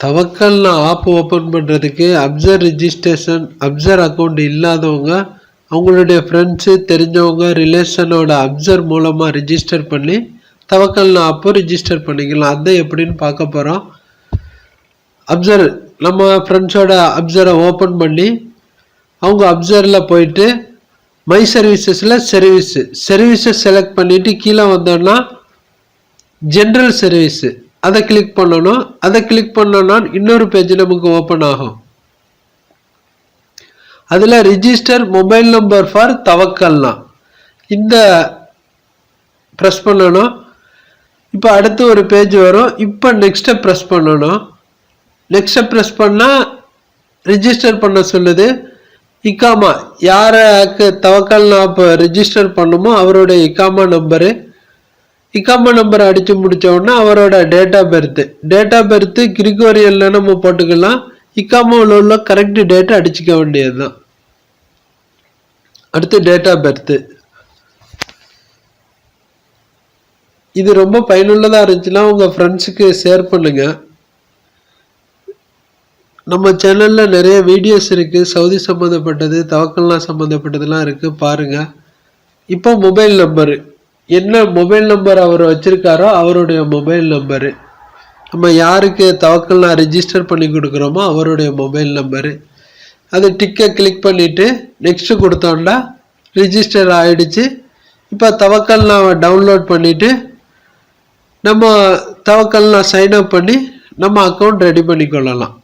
தவக்கல்ல app open பண்ணுறதுக்கு Afsar registration Afsar account இல்லாதவங்க அவங்களுடைய ஃப்ரெண்ட்ஸு தெரிஞ்சவங்க ரிலேஷனோட அப்சர் மூலமாக ரிஜிஸ்டர் பண்ணி தவக்கல்ல ஆப்பை ரிஜிஸ்டர் பண்ணிக்கலாம். அதை எப்படின்னு பார்க்க போகிறோம் அப்சர் நம்ம ஃப்ரெண்ட்ஸோட அப்சரை ஓப்பன் பண்ணி அவங்க அப்சரில் போயிட்டு மை சர்வீசஸில் சர்வீஸு சர்வீஸை செலக்ட் பண்ணிவிட்டு கீழே வந்தோன்னா ஜென்ரல் சர்வீஸு அதை கிளிக் பண்ணணும். அதை கிளிக் பண்ணோன்னா இன்னொரு பேஜ் நமக்கு ஓப்பன் ஆகும். அதில் register mobile number for Tawakkalna இந்த ப்ரெஸ் பண்ணணும். இப்போ அடுத்து ஒரு பேஜ் வரும். இப்போ நெக்ஸ்ட்டை ப்ரெஸ் பண்ணணும். நெக்ஸ்ட்டை ப்ரெஸ் பண்ணால் ரிஜிஸ்டர் பண்ண சொல்லுது. இக்காமா யாருக்கு தவக்கல்னா இப்போ ரிஜிஸ்டர் பண்ணுமோ அவருடைய இக்காமா நம்பரு. இக்காமா நம்பர் அடித்து முடிச்ச உடனே அவரோட date of data date of birth நம்ம போட்டுக்கலாம். இக்காமாவில் உள்ள கரெக்ட் டேட்டை அடிச்சுக்க வேண்டியது தான் அடுத்து டேட் ஆஃப் பர்த்து இது ரொம்ப பயனுள்ளதாக இருந்துச்சுன்னா உங்கள் ஃப்ரெண்ட்ஸுக்கு ஷேர் பண்ணுங்கள் நம்ம சேனலில் நிறைய வீடியோஸ் இருக்குது சவுதி சம்மந்தப்பட்டது தவக்கல்லாம் சம்மந்தப்பட்டதெல்லாம் இருக்குது பாருங்கள் இப்போ மொபைல் நம்பரு என்ன மொபைல் நம்பர் அவர் வச்சுருக்காரோ அவருடைய மொபைல் நம்பரு நம்ம யாருக்கு தவக்கல்னா ரிஜிஸ்டர் பண்ணி கொடுக்குறோமோ அவருடைய மொபைல் நம்பரு அது டிக்கை கிளிக் பண்ணிவிட்டு நெக்ஸ்ட்டு கொடுத்தோம்னா ரிஜிஸ்டர் ஆகிடுச்சு இப்போ தவக்கல்னா டவுன்லோட் பண்ணிவிட்டு நம்ம தவக்கல்னா சைன் அப் பண்ணி நம்ம அக்கௌண்ட் ரெடி பண்ணிக்கொள்ளலாம்.